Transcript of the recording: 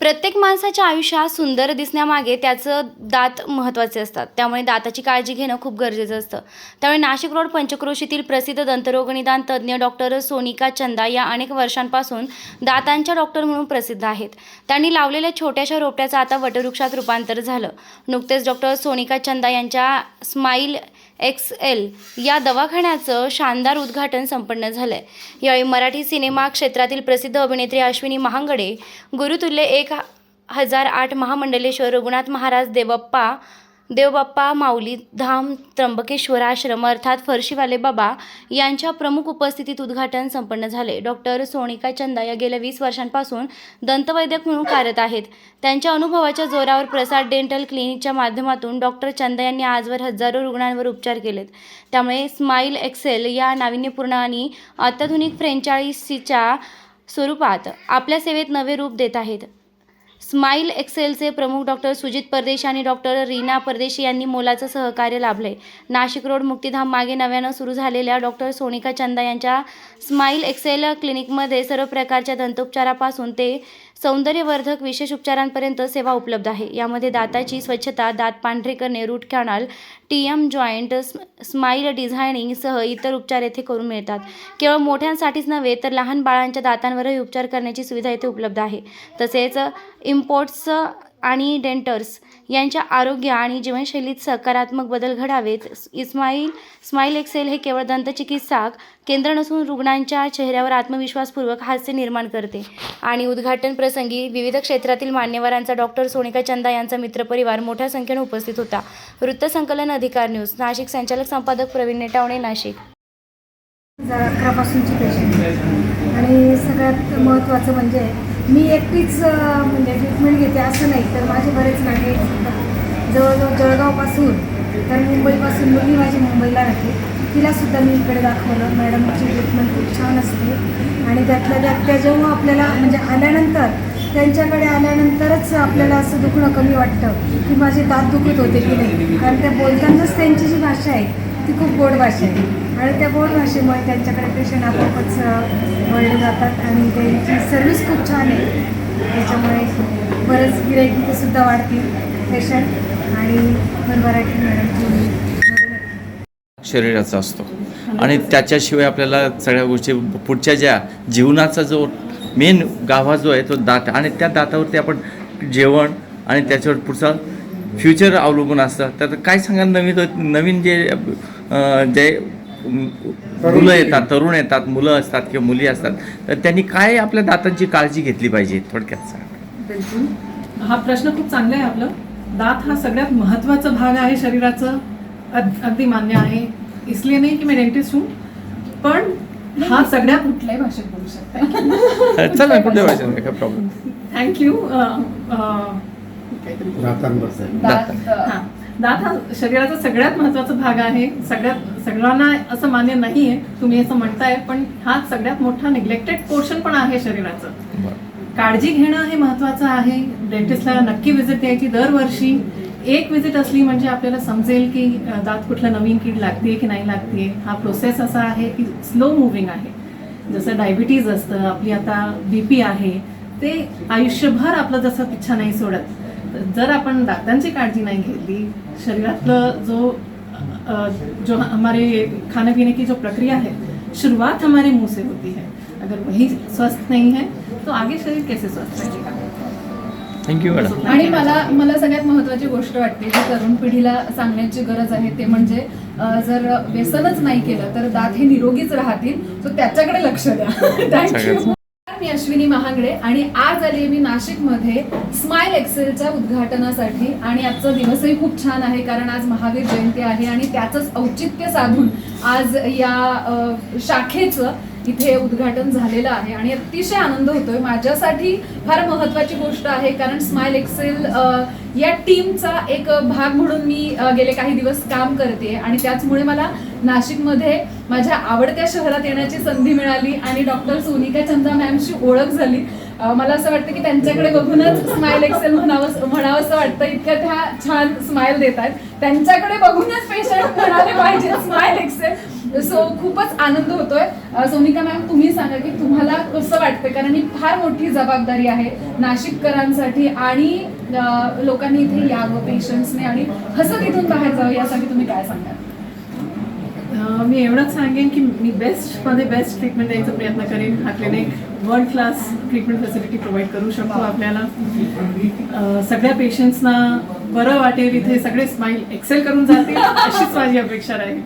प्रत्येक माणसाच्या आयुष्यात सुंदर दिसण्यामागे त्याचं दात महत्त्वाचे असतात. त्यामुळे दाताची काळजी घेणं खूप गरजेचं असतं. त्यामुळे नाशिक रोड पंचक्रोशीतील प्रसिद्ध दंतरोगनिदान तज्ज्ञ डॉक्टर सोनिका चंदा या अनेक वर्षांपासून दातांच्या डॉक्टर म्हणून प्रसिद्ध आहेत. त्यांनी लावलेल्या छोट्याशा रोपट्याचं आता वटवृक्षात रूपांतर झालं. नुकतेच डॉक्टर सोनिका चंदा यांच्या स्माईल एक्स एल या दवाखान्याचं शानदार उद्घाटन संपन्न झालं आहे यावेळी मराठी सिनेमा क्षेत्रातील प्रसिद्ध अभिनेत्री अश्विनी महांगडे गुरुतुल्य एक हजार आठ महामंडलेश्वर रघुनाथ महाराज देवप्पा देवबाप्पा माऊली धाम त्र्यंबकेश्वर आश्रम अर्थात फरशीवाले बाबा यांच्या प्रमुख उपस्थितीत उद्घाटन संपन्न झाले. डॉक्टर सोनिका चंदा या गेल्या वीस वर्षांपासून दंतवैद्यक म्हणून कार्यरत आहेत. त्यांच्या अनुभवाच्या जोरावर प्रसाद डेंटल क्लिनिकच्या माध्यमातून डॉक्टर चंदा यांनी आजवर हजारो रुग्णांवर उपचार केलेत. त्यामुळे स्माईल एक्सेल या नाविन्यपूर्ण आणि अत्याधुनिक फ्रेंचायझीच्या स्वरूपात आपल्या सेवेत नवे रूप देत आहेत. स्माईल एक्सेलचे प्रमुख डॉक्टर सुजित परदेशी आणि डॉक्टर रीना परदेशी यांनी मोलाचं सहकार्य लाभले. नाशिक रोड मुक्तिधाम मागे नव्यानं सुरू झालेल्या डॉक्टर सोनिका चंदा यांच्या स्माईल एक्सेल क्लिनिकमध्ये सर्व प्रकारच्या दंतोपचारापासून ते सौंदर्यवर्धक विशेष उपचारांपर्यंत सेवा उपलब्ध आहे. यामध्ये दाताची स्वच्छता दात पांढरे करणे root canal T M joint smile डिझायनिंगसह इतर उपचार येथे करून मिळतात. केवळ मोठ्यांसाठीच नव्हे तर लहान बाळांच्या दातांवरही उपचार करण्याची सुविधा येथे उपलब्ध आहे. तसेच इम्पोर्ट्स आणि डेंटर्स यांच्या आरोग्य आणि जीवनशैलीत सकारात्मक बदल घडावेत. इस्माईल स्माईल एक्सेल हे केवळ दंतचिकित्सा केंद्र नसून रुग्णांच्या चेहऱ्यावर आत्मविश्वासपूर्वक हास्य निर्माण करते. आणि उद्घाटन प्रसंगी विविध क्षेत्रातील मान्यवरांचा डॉक्टर सोनिका चंदा यांचा मित्रपरिवार मोठ्या संख्येने उपस्थित होता. वृत्तसंकलन अधिकार न्यूज नाशिक संचालक संपादक प्रवीण नेटावणे नाशिक. अकरापासूनची पेशंट आणि सगळ्यात महत्त्वाचं म्हणजे मी एकटीच म्हणजे ट्रीटमेंट घेते नाही तर माझे बरेच नाते जवळजवळ जळगावपासून तर मुंबईपासून मुली माझी मुंबईला राहते. तिलासुद्धा मी इकडे दाखवलं. मॅडमची ट्रीटमेंट खूप छान असते. आणि त्यातल्या त्यात त्या जेव्हा आपल्याला म्हणजे आल्यानंतर त्यांच्याकडे आल्यानंतरच आपल्याला असं दुखणं कमी वाटतं की माझे दात दुखत होते की नाही. कारण त्या बोलतानाच त्यांची जी भाषा आहे ती खूप गोड भाषा आहे. आणि त्या गोड भाषेमुळे त्यांच्याकडे पेशंट आपोआपच वळले जातात. आणि त्यांची सर्विस खूप छान आहे. त्याच्यामुळे बरेच गिराईक तिथे सुद्धा वाढतील पेशंट आणि भरभराटी मॅडमची शरीराचा असतो. आणि त्याच्याशिवाय आपल्याला सगळ्या गोष्टी पुढच्या ज्या जीवनाचा जो मेन गाभा जो आहे तो दात आणि त्या दातावरती आपण जेवण आणि त्याच्यावर पुढचा फ्युचर अवलंबून असतं. तर काय सांगाल? नवीन नवीन जे जे मुलं येतात तरुण येतात मुलं असतात किंवा मुली असतात तर त्यांनी काय आपल्या दातांची काळजी घेतली पाहिजे थोडक्यात सांगा. बिलकुल हा प्रश्न खूप चांगला आहे आपलं. दात हा सगळ्यात महत्त्वाचा भाग आहे शरीराचं. अग- अगदी मान्य आहे. इसलिए नाही की मी डेंटिस्ट हूँ. पण हा सगळ्यात कुठल्याही भाषेत बोलू शकता. चला कुठल्या भाषेत काय प्रॉब्लेम थँक्यू दात हां. दात हा शरीराचा सगळ्यात महत्त्वाचा भाग आहे. सगळ्यात सगळ्यांना असं मान्य नाही आहे तुम्ही असं म्हणताय पण हा सगळ्यात मोठा निग्लेक्टेड पोर्शन पण आहे शरीराचं. काळजी घेणं हे महत्वाचं आहे. डेंटिस्टला नक्की व्हिजिट द्यायची दरवर्षी एक व्हिजिट असली म्हणजे आपल्याला समजेल की दात कुठलं नवीन कीड लागते की नाही लागते हा प्रोसेस असा आहे की स्लो मुव्हिंग आहे. जसं डायबिटीज असतं आपली आता बी पी आहे ते आयुष्यभर आपलं जसं पिच्छा नाही सोडत. जर आपण दातांची काळजी नाही घेतली शरीरातलं जो जो हमारे खाने पीने की जो प्रक्रिया है शुरुआत हमारे मुंह से होती है. अगर वही स्वस्थ नहीं है तो आगे शरीर कैसे स्वस्थ रहेगा? थँक्यू मॅडम आणि मला मला सगळ्यात महत्वाची गोष्ट वाटते जी तरुण पिढीला सांगण्याची गरज आहे ते म्हणजे अं, जर व्यसनच नाही केलं तर दात हे निरोगीच राहतील. सो त्याच्याकडे लक्ष द्या. थँक्यू. मी अश्विनी महांगडे आणि आज आली मी नाशिकमध्ये स्माईल एक्सेलच्या उद्घाटनासाठी. आणि आजचा दिवसही खूप छान आहे कारण आज महावीर जयंती आहे आणि त्याचंच औचित्य साधून आज या अ, शाखेचं इथे उद्घाटन झालेलं आहे आणि अतिशय आनंद होतोय. माझ्यासाठी फार महत्वाची गोष्ट आहे कारण स्माइल एक्सेल या टीमचा एक भाग म्हणून मी गेले काही दिवस काम करते आणि त्याचमुळे मला नाशिकमध्ये माझ्या आवडत्या शहरात येण्याची संधी मिळाली आणि डॉक्टर सोनिका चंदा मॅमशी ओळख झाली. मला असं वाटतं की त्यांच्याकडे बघूनच स्माइल एक्सेल म्हणावं म्हणावंसं वाटतं. इतक्या त्या छान स्माइल देत आहेत त्यांच्याकडे बघूनच पेशंट म्हणाले पाहिजे स्माइल एक्सेल सो खूपच आनंद होतोय. सोनिका मॅम तुम्ही सांगा की तुम्हाला कसं वाटतं कारण ही फार मोठी जबाबदारी आहे नाशिककरांसाठी आणि लोकांनी इथे यावं पेशंट्सने आणि हसत इथून बाहेर जावं यासाठी तुम्ही काय सांगाल? मी एवढंच सांगेन की मी बेस्टमध्ये बेस्ट ट्रीटमेंट द्यायचा प्रयत्न करेन. हा clinic world class treatment facility provide करू शकतो आपल्याला. सगळ्या पेशंट्सना बरं वाटेल इथे सगळे स्माईल एक्सेल करून जातील अशीच माझी अपेक्षा राहील.